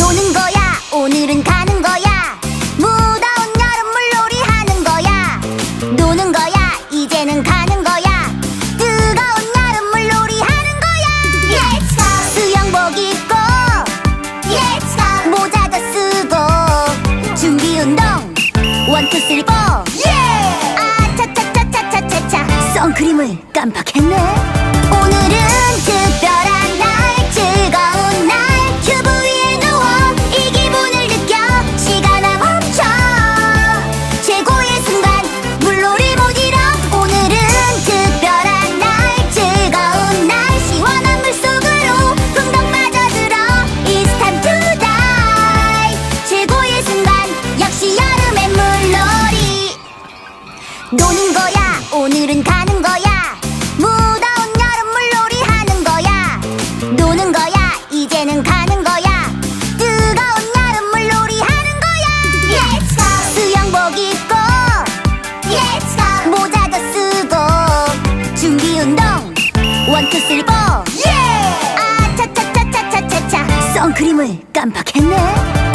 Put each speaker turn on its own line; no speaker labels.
노는 거야. 오늘은 가. 운동. 원투 쓰리 포 예! 아차차차차차차차. 선크림을 깜빡했네.